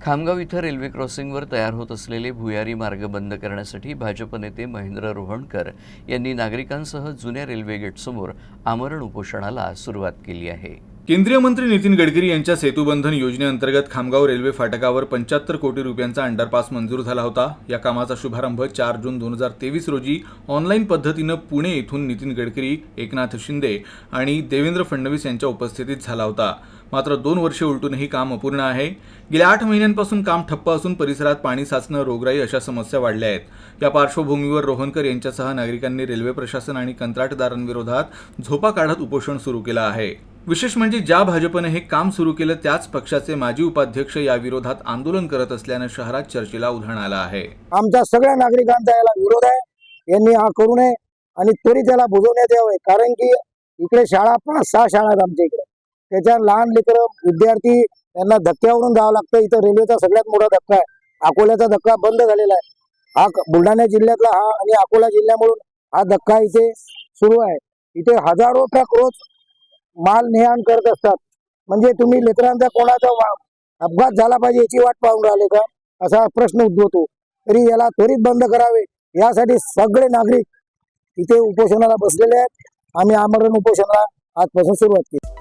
खामगाव इथं रेल्वे क्रॉसिंगवर तयार होत असलेले भुयारी मार्ग बंद करण्यासाठी भाजप नेते महेंद्र रोहणकर यांनी नागरिकांसह जुन्या रेल्वे गेटसमोर आमरण उपोषणाला सुरुवात केली आहे. केंद्रीय मंत्री नितीन गडकरी यांच्या सेतुबंधन योजनेअंतर्गत खामगाव रेल्वे फाटकावर पंच्याहत्तर कोटी रुपयांचा अंडरपास मंजूर झाला होता. या कामाचा शुभारंभ चार जून दोन हजार तेवीस रोजी ऑनलाईन पद्धतीनं पुणे येथून नितीन गडकरी एकनाथ शिंदे आणि देवेंद्र फडणवीस यांच्या उपस्थितीत झाला होता. मात्र दोन वर्षे उलटूनही काम अपूर्ण आहे. गेल्या आठ महिन्यांपासून काम ठप्प असून परिसरात पाणी साचणं रोगराई अशा समस्या वाढल्या आहेत. या पार्श्वभूमीवर रोहनकर यांच्यासह नागरिकांनी रेल्वे प्रशासन आणि कंत्राटदारांविरोधात झोपा काढत उपोषण सुरू केलं आहे. विशेष म्हणजे ज्या भाजपने हे काम सुरू केलं त्याच पक्षाचे माजी उपाध्यक्ष या विरोधात आंदोलन करत असल्यानं शहरात चर्चेला उधाण आलं आहे. आमच्या सगळ्या नागरिकांचा याला विरोध आहे. यांनी हा करू नये आणि तरी त्याला बुजवण्यात यावे. कारण की इकडे शाळा पाच सहा शाळा आहेत आमच्या इकडे. त्याच्या लहान लेकरं विद्यार्थी यांना धक्क्यावरून जावं लागतं. इथं रेल्वेचा सगळ्यात मोठा धक्का आहे. अकोल्याचा धक्का बंद झालेला आहे. हा बुलढाणा जिल्ह्यातला हा आणि अकोला जिल्ह्यामधून हा धक्का इथे सुरू आहे. इथे हजारो ट्रक रोज माल ने करत असतात. म्हणजे तुम्ही लेकरांचा कोणाचा अपघात झाला पाहिजे याची वाट पाहून राहिले का? असा प्रश्न उद्भवतो. तरी याला त्वरित बंद करावे. यासाठी सगळे नागरिक इथे उपोषणाला बसलेले आहेत. आम्ही आमरण उपोषणाला आजपासून सुरुवात केली.